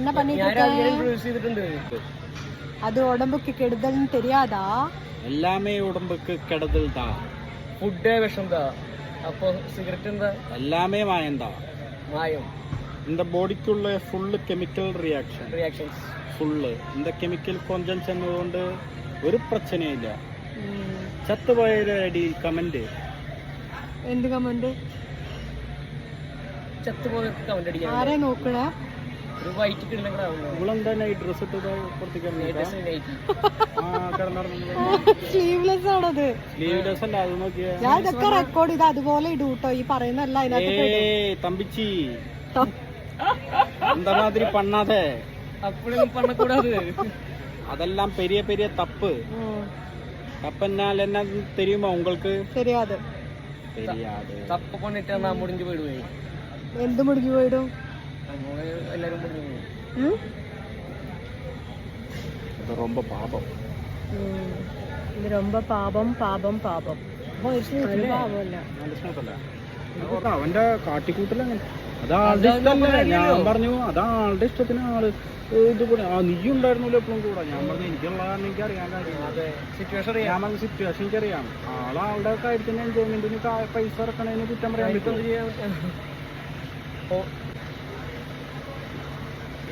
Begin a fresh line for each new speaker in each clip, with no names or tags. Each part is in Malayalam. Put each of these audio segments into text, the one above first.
என்ன
ഞാൻ
பண்ணிட்டு
രാവിലെ
இருக்க?
ഇൻട്രൊഡ്യൂസ് ചെയ്തിട്ടുണ്ട്
அது உடம்புக்கு கெடுதல்னு தெரியாதா
എല്ലാമേ ഉടമ്പക്ക് കിടതിൽ താ
ഫുഡ് വിഷം എന്താ അപ്പൊ സിഗരറ്റ് എന്താ
എല്ലാമേ മായന്താ
മായം
இந்த பாடிக்குள்ள full chemical reaction
reactions
full இந்த കെമിക്കൽ കൊഞ്ചം ചെന്നതുകൊണ്ട് ഒരു പ്രശ്നയില്ല
ഉം.
ചത്തുപോയൊരു അടി കമന്റ്
എന്ത് കമന്റ്
ചത്തുപോയ കമന്റ് അടിക്കാൻ
ആരെ നോക്കണേ
ഒരു വൈറ്റ് കിടലങ്ങളാവുന്നു
ഇവളെന്താ നൈറ്റ് ഡ്രസ് ഇട്ട് പുറത്തേക്ക് ഇറങ്ങിയിട്ടാ? ആ കിടന്നിറങ്ങുന്നത്
സ്ലീവ്ലെസ് ആണത്
സ്ലീവ്ലെസ് അല്ല അത് നോക്കിയാ
ഞാൻ ഇതൊക്കെ റെക്കോർഡ് ചെയ്ത് അതുപോലെ ഇടും കേട്ടോ ഈ പറയുന്നല്ല അതിനകത്ത്
ഏയ് തമ്പിച്ചി அந்த மாதிரி பண்ணாத
അപ്പോഴും പണക്കൂടാതെ
அதெல்லாம் பெரிய பெரிய தப்பு தப்புனால் என்ன தெரியுமா உங்களுக்கு
ശരിയാത്
தெரியாது
തപ്പ പണിട്ട് നാ മുടിഞ്ഞു പോയിടുവേ
എന്ത് മുടുങ്ങി പോയിടും
നമ്മള് എല്ലാരും മുടിഞ്ഞു പോയി
ഉം?
இது ரொம்ப பாபம்
ഉം. ഇത് ரொம்ப പാപം പാപം പാപം ഒരു പാപമല്ല
നല്ല സ്മൂത്തല്ല അവന്റെ കാട്ടിക്കൂട്ടലങ്ങനെ അതാളുടെ ഇഷ്ടമല്ലേ ഞാൻ പറഞ്ഞു അതാളുടെ ഇഷ്ടത്തിന് ആള് ഇത് കൂടെ ആ നീ ഉണ്ടായിരുന്നല്ലോ എപ്പോഴും കൂടെ ഞാൻ പറഞ്ഞു എനിക്കുള്ള കാരണം എനിക്ക് അറിയാൻ കാര്യം
അതെ സിറ്റുവേഷൻ
ഞാൻ പറഞ്ഞ സിറ്റുവേഷൻ എനിക്കറിയാം ആളാളുടെ കാര്യത്തിന് എൻജോയ്മെന്റിന് പൈസ ഇറക്കണതിന് കുറ്റം പറയാൻ പറ്റും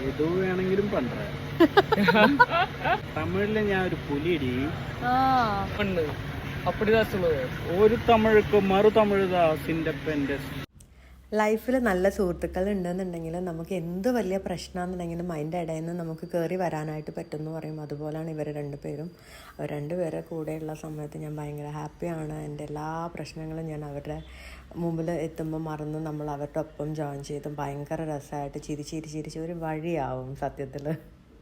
ഏതോ വേണമെങ്കിലും പണ്ട. തമിഴിൽ ഞാൻ ഒരു
പുലിടി
പെണ്ണ്.
ഒരു തമിഴുക്ക് മറു തമിഴ് ദാസിന്റെ
ലൈഫിൽ നല്ല സുഹൃത്തുക്കൾ ഉണ്ടെന്നുണ്ടെങ്കിൽ നമുക്ക് എന്ത് വലിയ പ്രശ്നമാണെന്നുണ്ടെങ്കിലും അതിന്റെ ഇടയിൽ നിന്ന് നമുക്ക് കയറി വരാനായിട്ട് പറ്റുമെന്ന് പറയും. അതുപോലെയാണ് ഇവർ രണ്ടുപേരും അവർ രണ്ടുപേരെ കൂടെയുള്ള സമയത്ത് ഞാൻ ഭയങ്കര ഹാപ്പിയാണ് എന്റെ എല്ലാ പ്രശ്നങ്ങളും ഞാൻ അവരുടെ മുമ്പിൽ എത്തുമ്പോൾ മറന്ന് നമ്മൾ അവരുടെ ഒപ്പം ജോയിൻ ചെയ്തും ഭയങ്കര രസമായിട്ട് ചിരി ചിരി ചിരിച്ച് ഒരു വഴിയാവും സത്യത്തിൽ